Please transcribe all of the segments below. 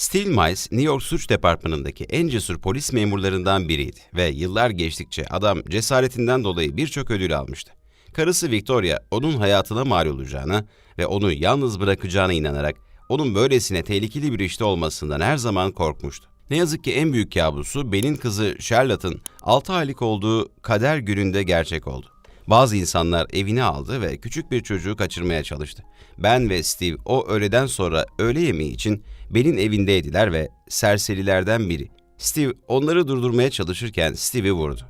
Steve Miles, New York Suç Departmanı'ndaki en cesur polis memurlarından biriydi ve yıllar geçtikçe adam cesaretinden dolayı birçok ödül almıştı. Karısı Victoria, onun hayatına mal olacağına ve onu yalnız bırakacağına inanarak onun böylesine tehlikeli bir işte olmasından her zaman korkmuştu. Ne yazık ki en büyük kabusu Ben'in kızı Charlotte'ın 6 aylık olduğu kader gününde gerçek oldu. Bazı insanlar evine aldı ve küçük bir çocuğu kaçırmaya çalıştı. Ben ve Steve o öğleden sonra öğle yemeği için Ben'in evindeydiler ve serserilerden biri. Steve onları durdurmaya çalışırken Steve'i vurdu.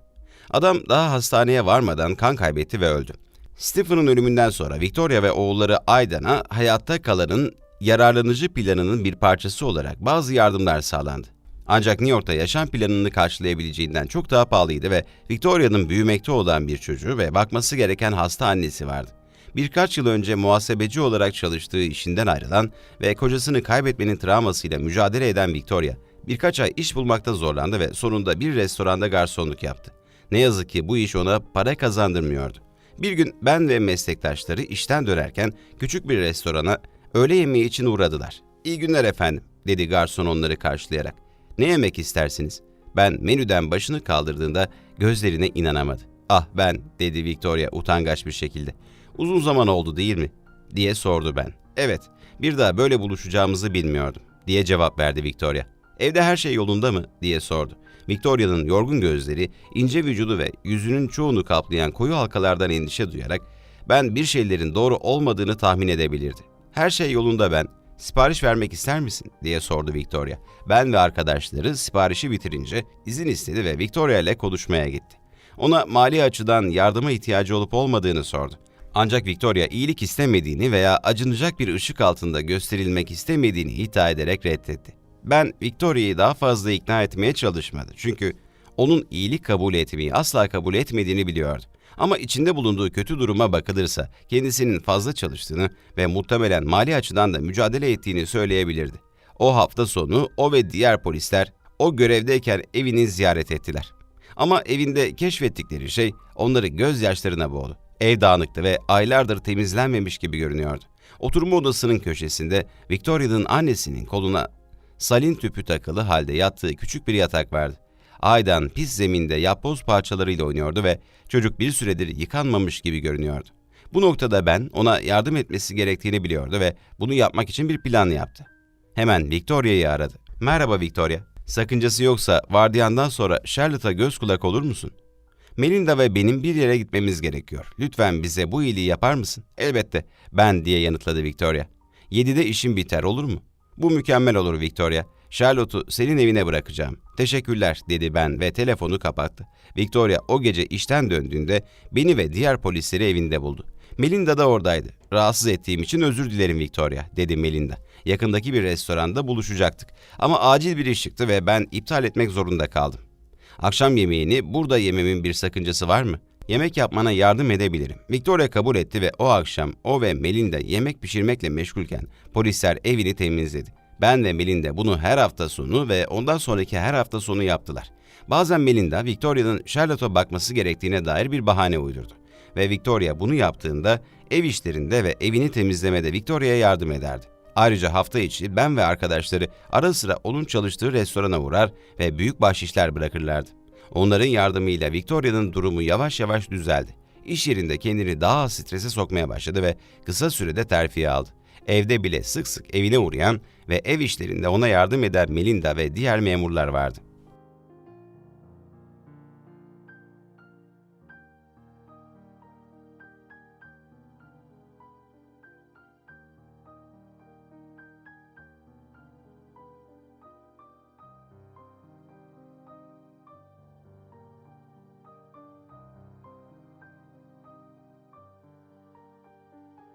Adam daha hastaneye varmadan kan kaybetti ve öldü. Stephen'ın ölümünden sonra Victoria ve oğulları Aidan'a hayatta kalanın yararlanıcı planının bir parçası olarak bazı yardımlar sağlandı. Ancak New York'ta yaşam planını karşılayabileceğinden çok daha pahalıydı ve Victoria'nın büyümekte olan bir çocuğu ve bakması gereken hasta annesi vardı. Birkaç yıl önce muhasebeci olarak çalıştığı işinden ayrılan ve kocasını kaybetmenin travmasıyla mücadele eden Victoria, birkaç ay iş bulmakta zorlandı ve sonunda bir restoranda garsonluk yaptı. Ne yazık ki bu iş ona para kazandırmıyordu. Bir gün ben ve meslektaşları işten dönerken küçük bir restorana öğle yemeği için uğradılar. İyi günler efendim, dedi garson onları karşılayarak. Ne yemek istersiniz? Ben menüden başını kaldırdığında gözlerine inanamadı. Ah ben, dedi Victoria utangaç bir şekilde. Uzun zaman oldu değil mi? diye sordu ben. Evet, bir daha böyle buluşacağımızı bilmiyordum, diye cevap verdi Victoria. Evde her şey yolunda mı? diye sordu. Victoria'nın yorgun gözleri, ince vücudu ve yüzünün çoğunu kaplayan koyu halkalardan endişe duyarak ben bir şeylerin doğru olmadığını tahmin edebilirdi. Her şey yolunda ben. Sipariş vermek ister misin? diye sordu Victoria. Ben ve arkadaşları siparişi bitirince izin istedi ve Victoria ile konuşmaya gitti. Ona mali açıdan yardıma ihtiyacı olup olmadığını sordu. Ancak Victoria iyilik istemediğini veya acınacak bir ışık altında gösterilmek istemediğini iddia ederek reddetti. Ben Victoria'yı daha fazla ikna etmeye çalışmadı çünkü onun iyilik kabul etmeyi asla kabul etmediğini biliyordu. Ama içinde bulunduğu kötü duruma bakılırsa kendisinin fazla çalıştığını ve muhtemelen mali açıdan da mücadele ettiğini söyleyebilirdi. O hafta sonu o ve diğer polisler o görevdeyken evini ziyaret ettiler. Ama evinde keşfettikleri şey onları gözyaşlarına boğdu. Ev dağınıktı ve aylardır temizlenmemiş gibi görünüyordu. Oturma odasının köşesinde Victoria'nın annesinin koluna salin tüpü takılı halde yattığı küçük bir yatak vardı. Aydan pis zeminde yapboz parçalarıyla oynuyordu ve çocuk bir süredir yıkanmamış gibi görünüyordu. Bu noktada ben ona yardım etmesi gerektiğini biliyordu ve bunu yapmak için bir plan yaptı. Hemen Victoria'yı aradı. Merhaba Victoria. Sakıncası yoksa vardiyandan sonra Charlotte'a göz kulak olur musun? Melinda ve benim bir yere gitmemiz gerekiyor. Lütfen bize bu iyiliği yapar mısın? Elbette. Ben diye yanıtladı Victoria. Yedide işim biter olur mu? Bu mükemmel olur Victoria. Charlotte'u senin evine bırakacağım. Teşekkürler dedi ben ve telefonu kapattı. Victoria o gece işten döndüğünde beni ve diğer polisleri evinde buldu. Melinda da oradaydı. Rahatsız ettiğim için özür dilerim Victoria dedi Melinda. Yakındaki bir restoranda buluşacaktık. Ama acil bir iş çıktı ve ben iptal etmek zorunda kaldım. Akşam yemeğini burada yememin bir sakıncası var mı? Yemek yapmana yardım edebilirim. Victoria kabul etti ve o akşam o ve Melinda yemek pişirmekle meşgulken polisler evini temizledi. Ben ve Melinda bunu her hafta sonu ve ondan sonraki her hafta sonu yaptılar. Bazen Melinda, Victoria'nın Charlotte'a bakması gerektiğine dair bir bahane uydurdu. Ve Victoria bunu yaptığında ev işlerinde ve evini temizlemede Victoria'ya yardım ederdi. Ayrıca hafta içi ben ve arkadaşları ara sıra onun çalıştığı restorana uğrar ve büyük bahşişler bırakırlardı. Onların yardımıyla Victoria'nın durumu yavaş yavaş düzeldi. İş yerinde kendini daha az strese sokmaya başladı ve kısa sürede terfi aldı. Evde bile sık sık evine uğrayan ve ev işlerinde ona yardım eden Melinda ve diğer memurlar vardı.